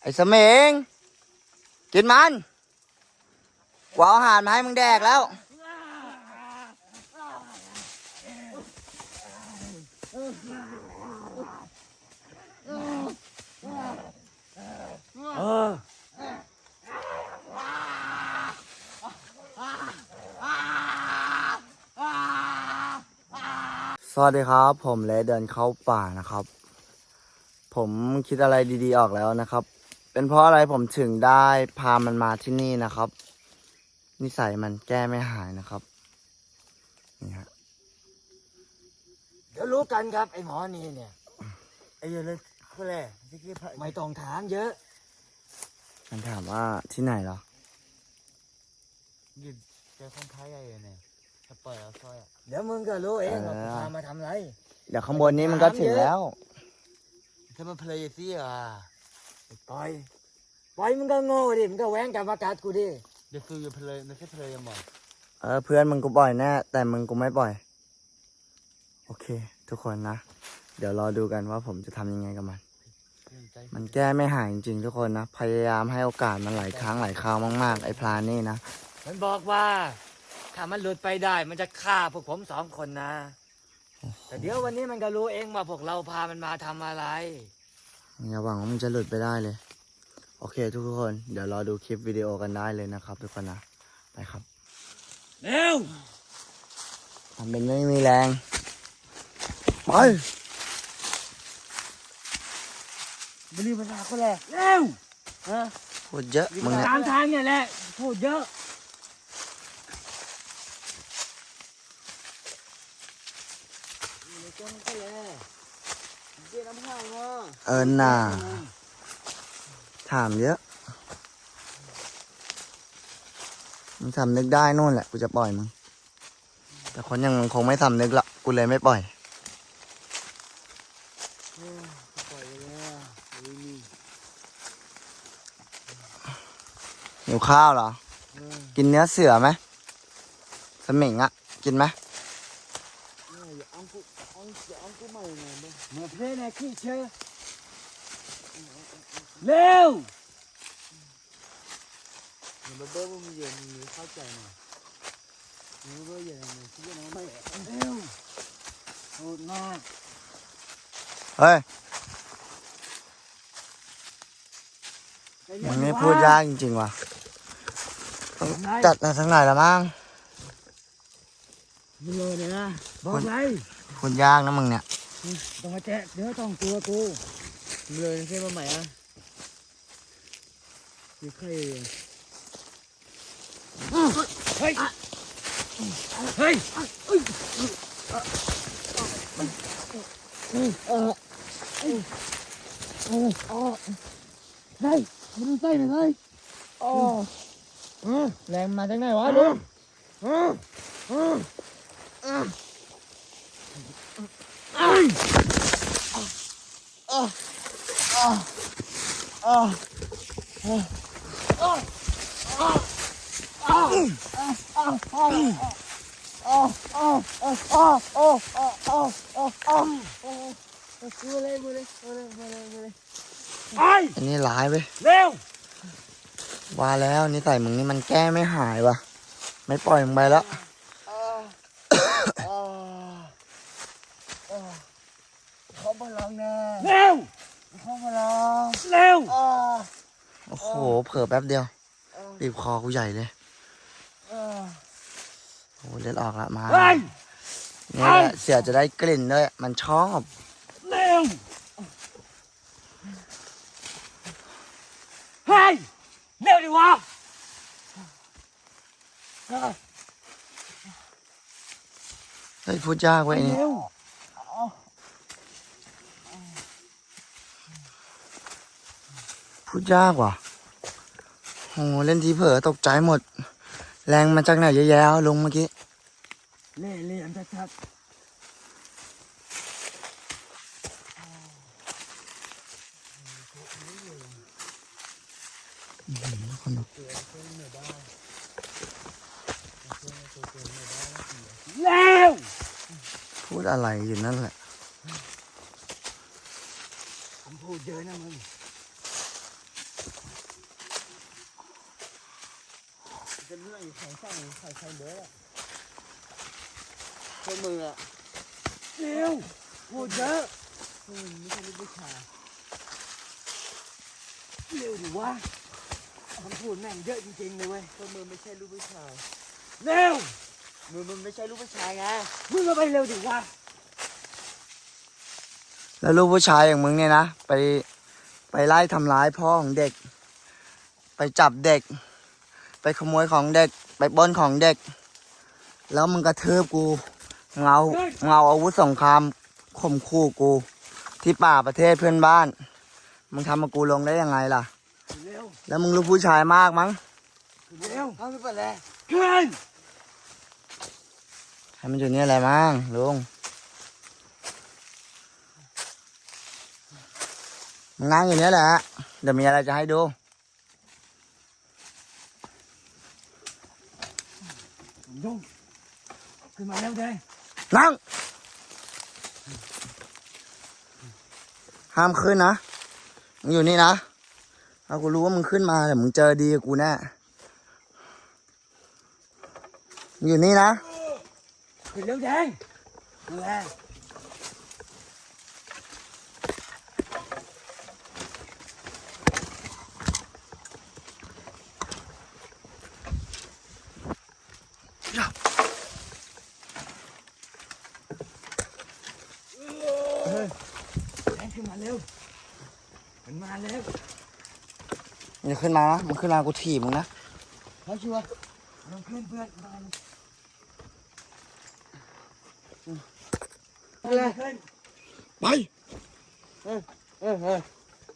ไอ้สมิงกินมันกว่าอาหารมาให้มึงแดกแล้ว เออ สวัสดีครับ ผมเลเดินเข้าป่านะครับ ผมคิดอะไรดีๆออกแล้วนะครับ เป็นเพราะอะไรผมถึงได้พามันมาที่นี่นะครับ นิสัยมันแก้ไม่หายนะครับนี่ฮะเดี๋ยวรู้กันครับไอ้หมอนี่เนี่ยไอ้เหี้ยเลยคืออะไรที่คิดพระไม่ต้องถามเยอะ มันถามว่าที่ไหนเหรอยืนเจอคนไทยอะไรเนี่ยถ้าปล่อยเอาซอยอะ เดี๋ยวมึงก็รู้เองว่าเออกูพามาทำไร เดี๋ยวข้างบนนี้มันก็ถึงแล้ว ถ้ามันเพลย์ซี่อะปล่อยปล่อยมึงก็โง่ดิมึงก็แหวงกับอากาศกูดิเดี๋ยวฟิวจะเพลย์ไม่ใช่เพลย์ยังบอกเออเพื่อนมึงกูปล่อยแน่แต่มึงกูไม่ปล่อย โอเค ทุกคนนะ เดี๋ยวรอดูกันว่าผมจะทำยังไงกับมันเพื่อนใจมันแก้ไม่หายจริงๆทุกคนนะ พยายามให้โอกาสมันหลายครั้งหลายคราวมากๆ ไอ้พลานนี่นะ มันบอกว่า ถ้ามันหลุดไปได้มันจะฆ่าพวกผมสองคนนะ แต่เดี๋ยววันนี้มันก็รู้เองว่าพวกเราพามันมาทำอะไร อย่าหวังว่ามันจะหลุดไปได้เลย โอเค ทุกคน เดี๋ยวรอดูคลิปวิดีโอกันได้เลยนะครับ ทุกคนนะ ไปครับเร็วทำเป็นไม่มีแรง ไปบริภาษาก็แหละเร็วฮะพูดเยอะมึงเนี่ยตามทางเนี่ยแหละพูดเยอะจังก็แหละเจ้าน้ำข้าว เนาะเอิญน่ะถามเยอะมึงสำนึกได้นู่นแหละ กูจะปล่อยมึง แต่คนยังมึงคงไม่สำนึกหรอกกูเลยไม่ปล่อยหิวข้าวเหรอ กินเนื้อเสือไหมสมิงอะกินไหมอย่าอังกูอังอย่อังกูใหม่หน่อยมั้ยเพลงนะขี้เชื่อ เร็วเดี๋ยวเบอร์มึงเย็นมึงเข้าใจหน่อยมึงเบอร์เย็นมึงคิดว่าน้องไม่เร็วโหดมากเฮ้ยมึงนี่พูดยากจริงๆว่ะต้องจัดในทั้งไหนละมั้งมึงเลยนะบอกไรพูดยากนะมึงเนี่ย ต้องมาแจ๊เดี๋ยวต้องตัวกูมึงเลยใช่มาใหม่อะ มีใครเฮ้ยเฮ้ยเฮ้ยมันต้องใส่ห มาจากไหนวะลุงมือเลยมือเลยมือเลยมือเลยมือเลยไอ้อันนี้ร้ายเว้ยเร็วว่าแล้วนิสัยมึงนี่มันแก้ไม่หายว่ะไม่ปล่อยมึงไปแล้ว เขาพลังนะ เร็ว เขาพลัง เร็ว โอ้โห เผลอแป๊บเดียวบีบคอกูใหญ่เลยโอ้โหเลือดออกละมาเฮ้ยเนี่ยแหละเสือจะได้กลิ่นด้วย มันชอบเร็วเฮ้ยเร็วดิวะเฮ้ยพูดยากเว้ยอันนี่เร็วพูดยากว่ะ โอ้โหเล่นทีเผลอตกใจหมด แรงมาจากไหนเยอะแยะลุงเมื่อกี้ เล่เล่อันชัดคนดูๆแล้วพูดอะไรอยู่นั่นแหละคำพูดเยอะนะมึงจะเรื่องอยู่ ของสั่งใครใครเด้อพวกมึงอะเร็วพูดเยอะพวกมึงไม่ใช่ลูกผู้ชายเร็วดิวะคำพูดแม่งเยอะจริงๆเลยเว้ยพวกมึงไม่ใช่ลูกผู้ชายเร็วมึงมึงไม่ใช่ลูกผู้ชายไงมึงก็ไปเร็วดิวะแล้วลูกผู้ชายอย่างมึงเนี่ยนะไปไปไล่ทำร้ายพ่อของเด็ก ไปจับเด็ก ไปขโมยของเด็ก ไปปล้นของเด็ก แล้วมึงกระทืบกู เงเอาเงเอาอาวุธสงครามข่มขู่กู ที่ป่าประเทศเพื่อนบ้าน มึงทำมากูลงได้ยังไงล่ะ เร็วแล้วมึงลูกผู้ชายมากมั้งเร็วเอาไปเปิดเลยขึ้นให้มันอยู่เนี่ยอะไรมั้งลุงมึงนั่งอยู่เนี่ยแหละเดี๋ยวมีอะไรจะให้ดู ยุ่งขึ้นมาเร็วเด้นั่ง ห้ามขึ้นนะ มึงอยู่นี่นะเอากูรู้ว่ามึงขึ้นมาแต่มึงเจอดีกับกูแน่มึงอยู่นี่นะ ขึ้นเร็วเดงแรง แดงขึ้นมาเร็วมันมาเร็ว มึงจะขึ้นมานะมึงขึ้นมากูถีบมึงนะเขาชัวร์ลงขึ้นเพื่อนมาเลยขึ้นไปเออเออ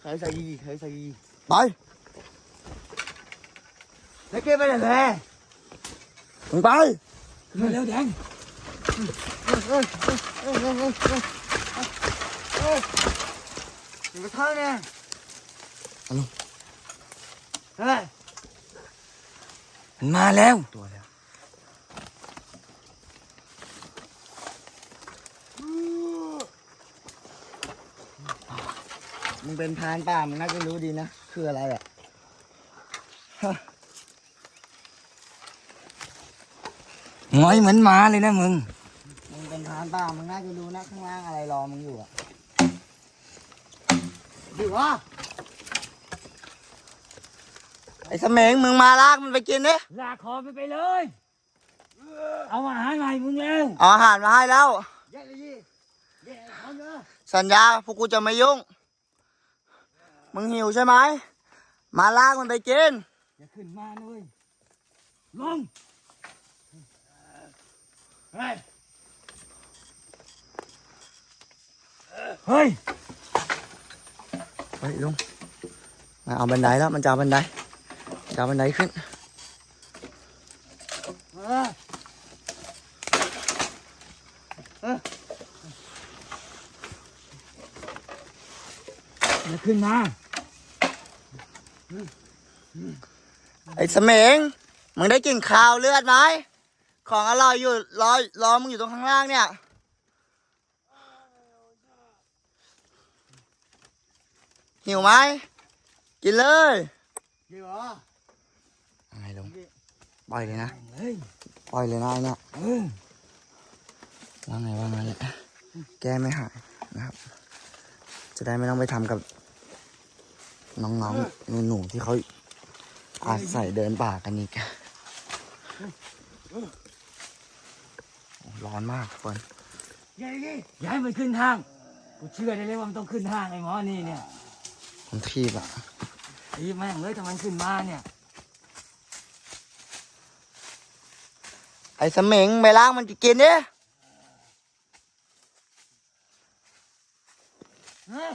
ใครใส่ยีใครใส่ยีไปแล้วเก็บไปเลยแหละมึงไปขึ้นมาเร็วแดงอยู่กับเท่าเนี่ยเอาลูกเฮ้ยมันมาแล้วตัวแล้วมึงเป็นพรานป่ามึงน่าจะรู้ดีนะ คืออะไรอะง้อยเหมือนหมาเลยนะมึง มึงเป็นพรานป่ามึงน่าจะรู้นะข้างล่างอะไรรอมึงอยู่อะดีวะ ไอ้เสมงมึงมาลากมันไปกินดิลากคอไปไปเลย เอาอาหารใหม่มึงเร็วเอาอาหารมาให้แล้ว แย่เลยยี่แย่เขาเนอะสัญญาพวกกูจะไม่ยุ่ง มึงหิวใช่ไหม มาลากมันไปกิน อย่าขึ้นมานะเลยลงเฮ้ยเฮ้ย เฮ้ยลุงมาเอาบันไดแล้วมันจะเอาบันได จะเอาบันไดขึ้นเอย่าขึ้นมา ไอ้เสมงมึงได้กินข้าวเลือดไหม ของอร่อยอยู่รอรอมึงอยู่ตรงข้างล่างเนี่ยหิวไหมกินเลยดีวะอะไรลุง ปล่อยเลยนะเฮ้ยปล่อยเลยนะไอ้เนี่ยเออว่าไงว่างั้นแหละ แก้ไม่หายนะครับ จะได้ไม่ต้องไปทำกับ น้องๆ หนูๆที่เขาอาศัยเดินป่ากันอีกโอ้ร้อนมากทุกคนย้ายดิย้ายมันขึ้นทาง กูเชื่อได้เลยว่ามันต้องขึ้นทางไอ้หมอนี่เนี่ยผมทีบอะไอ้แม่งเลยถ้ามันขึ้นมาเนี่ย อ้สมิงไปล้างมันจะกินดิเฮ้ย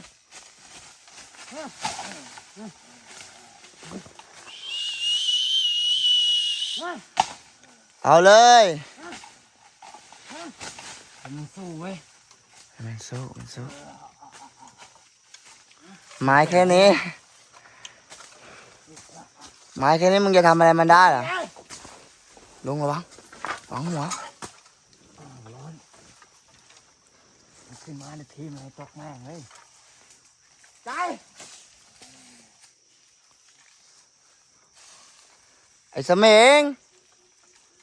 เอาเลยมันสู้เว้ยมันสู้มันสู้ไม้แค่นี้ ไม้แค่นี้มึงจะทำอะไรมันได้เหรอลุงระวัง สองหัวอ้าวร้อนมันขึ้นมาในทีมอะไรตกแม่งเลยใจไอ้เสมง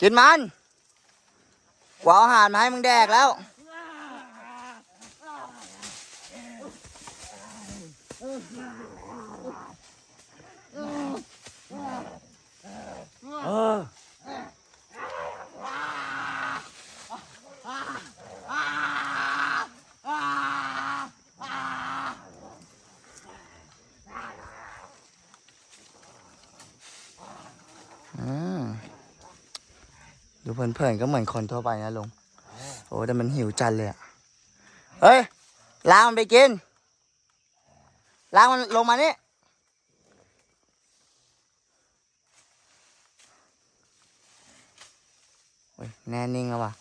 กินมันกูเอาอาหารมาให้มึงแดกแล้วเอออื ดูเพลินๆก็เหมือนคนทั่วไปนะลุงโอ้แต่มันหิวจัดเลยอะเฮ้ยล้างมันไปกินล้างมันลงมานี่โอ้ยแน่นิ่งแล้วว่ะ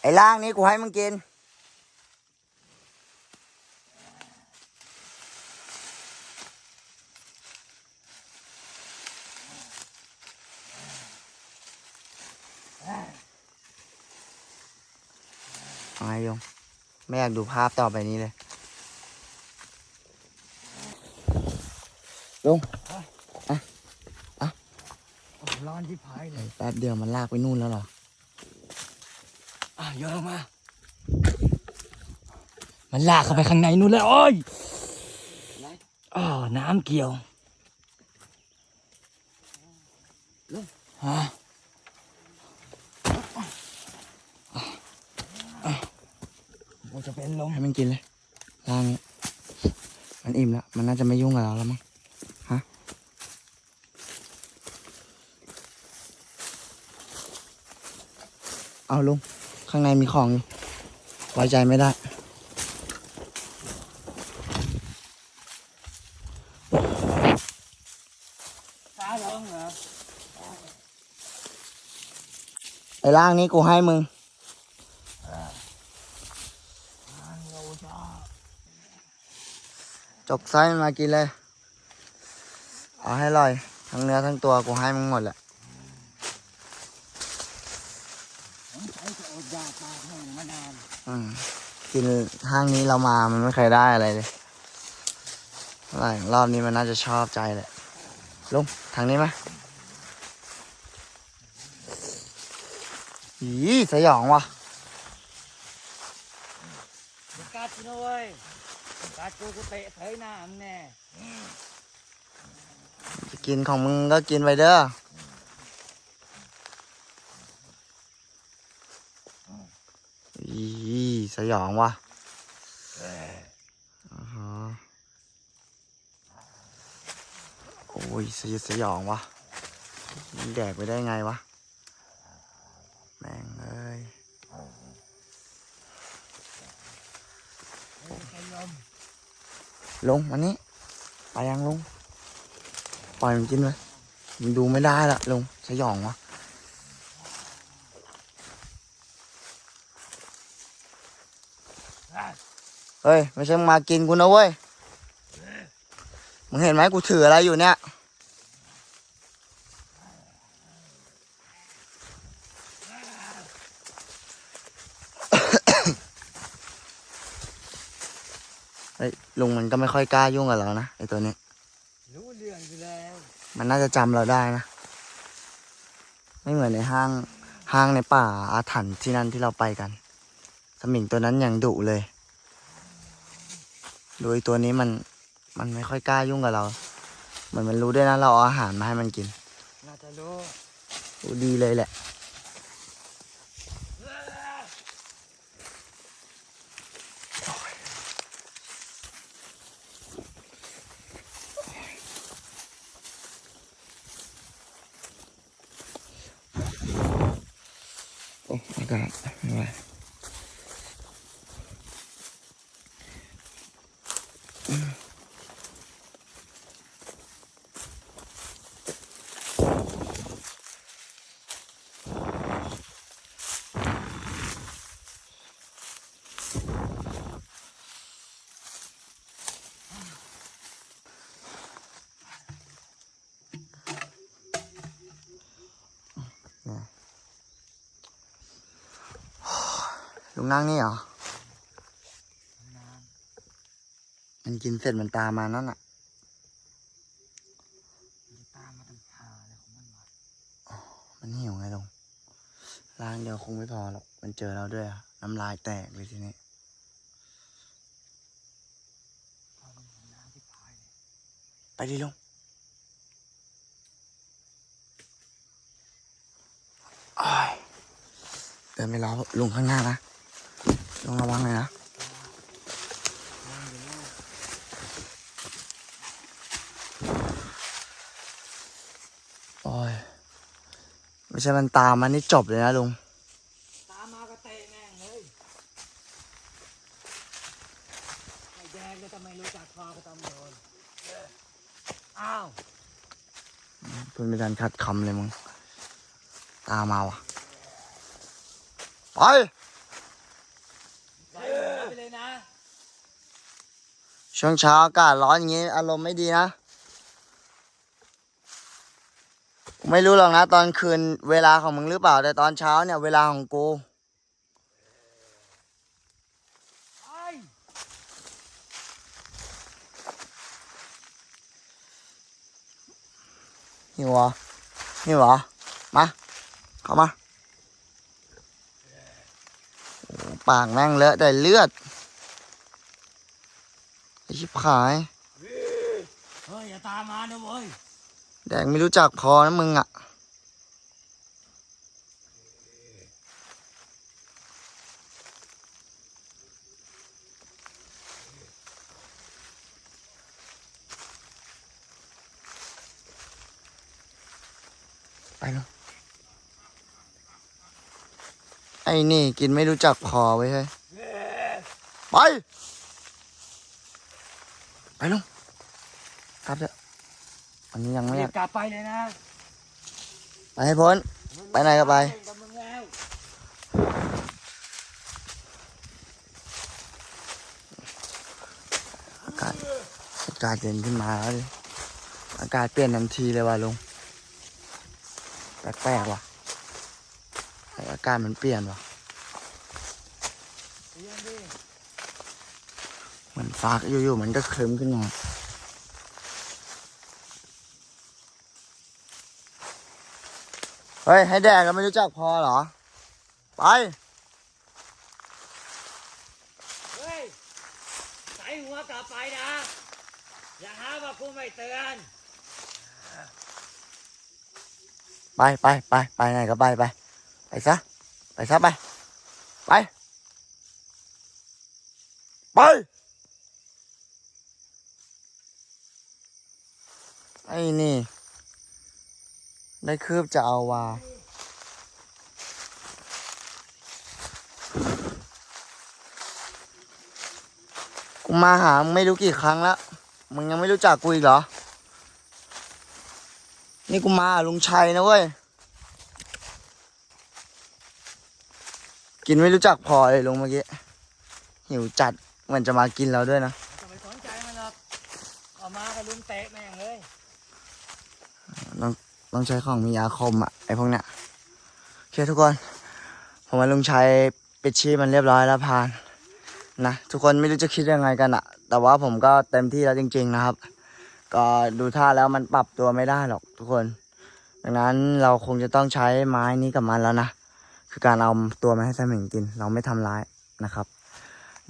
ไอ้ล่างนี้กูให้มึงกิน เอาไงโยงไม่อยากดูภาพต่อไปนี้เลยลุงโอ้ร้อนที่พายเลยแป๊บเดียวมันลากไปนู่นแล้วเหรออะโยนลงมา มันลากเข้าไปข้างในนู่นเลยโอ้ยอ๋อน้ำเกี่ยวฮะมัน จะเป็นลมให้มันกินเลยล่างนี้มันอิ่มแล้ว มันน่าจะไม่ยุ่งกับเราแล้วมั้งฮะเอาลุงข้างในมีของอยู่ไว้ใจไม่ได้ตาลงเหรอไอ้ล่างนี้กูให้มึง จกไส้มันมากินเลย เอาให้อร่อย ทั้งเนื้อทั้งตัวกูให้มึงหมดแหละอืมกินห้างนี้เรามามันไม่เคยได้อะไรเลยอะไรรอบนี้มันน่าจะชอบใจแหละลุงทางนี้ไหมอีสยองว่ะ อย่ากัดกูนะเว้ย กัดกูกูเตะเผยหน้ามึงแน่จะกินของมึงก็กินไปเด้ออีสยองว่ะอ่าฮะโอ้ยสยดสยองว่ะมันแดกไปได้ไงวะ แม่งเอ้ย ลงวันนี้ ไปยังลง ปล่อยมันกินเลยมันดูไม่ได้ละลงสยองวะเฮ้ย ไม่ใช่มึงมากินกูนะเว้ย มึงเห็นไหมกูถืออะไรอยู่เนี่ย เฮ้ยลุงมันก็ไม่ค่อยกล้ายุ่งกับเรานะไอตัวนี้ รู้เรื่องอยู่แล้ว มันน่าจะจำเราได้นะ ไม่เหมือนในห้างห้างในป่าอาถรรพ์ที่นั่นที่เราไปกัน สมิงตัวนั้นอย่างดุเลยโดยตัวนี้มันมันไม่ค่อยกล้ายุ่งกับเรา เหมือนมันรู้ด้วยนะเราเอาอาหารมาให้มันกิน น่าจะรู้รู้ดีเลยแหละ โอ้อาก ลุงนั่งนี่เหรอน้มันกินเสร็จมันตามมานั่นอะำมันจะตามมาทำหาอะไรของมันวะมันหิวไงลุงล้างเดียวคงไม่พอหรอก มันเจอเราด้วยอะน้ำลายแตกเลยทีนี้พอมันเห็นน้ำที่พายเลยไปดิลุงอ้ายเดินไปรอลุงข้างหน้านะ ลุงระวังหน่อยนะนั่งอยู่นู่นโอ้ยไม่ใช่มันตามมันนี่จบเลยนะลุงตามมาก็เตะแม่งเลยไอ้แดงก็จะไม่รู้จักพอก็ต้องโดนอ้าวเพิ่งไม่ทันคัดคำเลยมึงตามมาว่ะไป ใส่หัวไปเลยนะ ช่วงเช้าอากาศร้อนอย่างนี้ อารมณ์ไม่ดีนะ ไม่รู้หรอกนะ ตอนคืนเวลาของมึงหรือเปล่า แต่ตอนเช้าเนี่ยเวลาของกูไอ้หิวเหรอหิวเหรอมา เข้ามาปากแม่งเลอะแต่เลือด ชิบหาย เฮ้ยอย่าตามมานะเว้ยแดกไม่รู้จักพอนะมึงอะ ไปเนาะไอ้นี่กินไม่รู้จักพอไว้ยเฮ้ยไป ไปลุงกลับเถอะอันนี้ยังไม่อรียาบกกลับไปเลยนะไปให้พ้น ไปไหนก็ไปกับมึงแล้วอากาศอากาศเย็นขึ้นมาแล้วดิอากาศเปลี่ยนทันทีเลยว่ะลุงแปลกๆว่ะอากาศมันเปลี่ยนว่ะ เรียนดิ เหมือน ฟ้าอยู่ๆมันก็ครึ้มขึ้นมาเฮ้ย ให้แดกแล้วไม่รู้จักพอเหรอ ไป เฮ้ยใส่หัวกลับไปนะ อย่าหาว่ากูไม่เตือน ไปไปไปไปไหนก็ไปไป ไปซะ ไปซะไป ไป ไป ไอ้นี่ ได้คืบจะเอาวากูมาหาไม่รู้กี่ครั้งแล้ว มึงยังไม่รู้จักกูอีกเหรอ นี่กูมาหาลุงชัยนะเว้ย กินไม่รู้จักพอเลยลุงเมื่อกี้ หิวจัดเหมือนจะมากินเราด้วยนะ จะไปสนใจมันหรอกออกมาก็ลุมเตะแม่งเลย ต้องใช้ของมีอาคมอะไอพวกเนี้ยโอเคทุกคน ผมว่าลุงชัยปิดชีพมันเรียบร้อยแล้วผ่านนะทุกคนไม่รู้จะคิดยังไงกันอะแต่ว่าผมก็เต็มที่แล้วจริง ๆ นะครับ ก็ดูท่าแล้วมันปรับตัวไม่ได้หรอกทุกคน ดังนั้นเราคงจะต้องใช้ไม้นี้กับมันแล้วนะคือการเอาตัวมาให้สมิงกิน เราไม่ทำร้ายนะครับ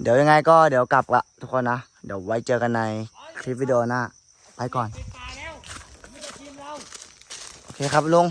เดี๋ยวยังไงก็เดี๋ยวกลับละทุกคนนะ เดี๋ยวไว้เจอกันในคลิปวิดีโอหน้าไปก่อน ปิดตาแล้วมันจะกิน เราโอเคครับลุง